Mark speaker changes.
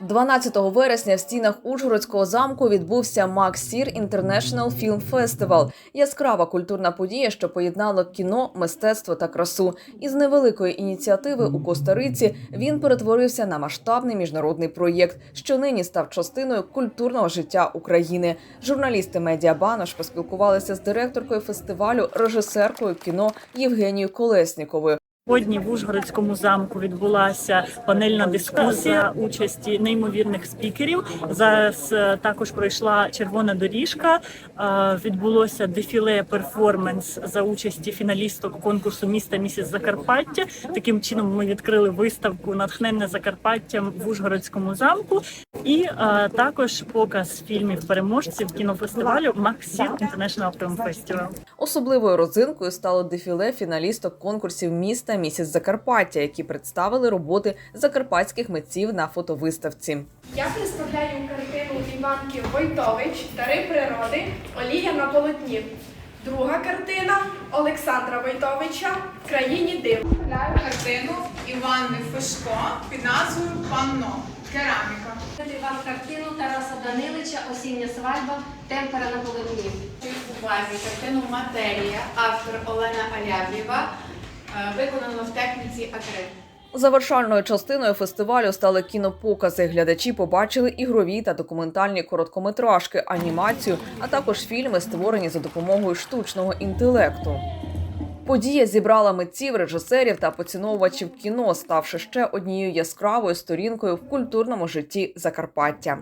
Speaker 1: 12 вересня в стінах Ужгородського замку відбувся Максір International Film Festival – яскрава культурна подія, що поєднала кіно, мистецтво та красу. Із невеликої ініціативи у Коста-Риці він перетворився на масштабний міжнародний проєкт, що нині став частиною культурного життя України. Журналісти Медіабанош поспілкувалися з директоркою фестивалю, режисеркою кіно Євгенією Колесніковою.
Speaker 2: Сьогодні в Ужгородському замку відбулася панельна дискусія участі неймовірних спікерів. Зараз е, також пройшла червона доріжка. Е, Відбулося дефіле перформанс за участі фіналісток конкурсу міста місіс Закарпаття. Таким чином ми відкрили виставку натхненне Закарпаттям в Ужгородському замку. І е, також показ фільмів переможців кінофестивалю International Film Festival.
Speaker 1: Особливою родзинкою стало дефіле фіналісток конкурсів міста місяць Закарпаття, які представили роботи закарпатських митців на фотовиставці.
Speaker 3: Я представляю картину Іванки Войтович Дари природи Олія на полотні. Друга картина Олександра Войтовича В країні див.
Speaker 4: Представляю картину Іванни Фишко під назвою Панно. Кераміка.
Speaker 5: вам картину Тараса Данилича Осіння свадьба Темпера на полотні.
Speaker 6: увазі картину Матерія, автор Олена Алявєва, е, виконано в техніці акрил.
Speaker 1: Завершальною частиною фестивалю стали кінопокази. Глядачі побачили ігрові та документальні короткометражки, анімацію, а також фільми, створені за допомогою штучного інтелекту. Подія зібрала митців, режисерів та поціновувачів кіно, ставши ще однією яскравою сторінкою в культурному житті Закарпаття.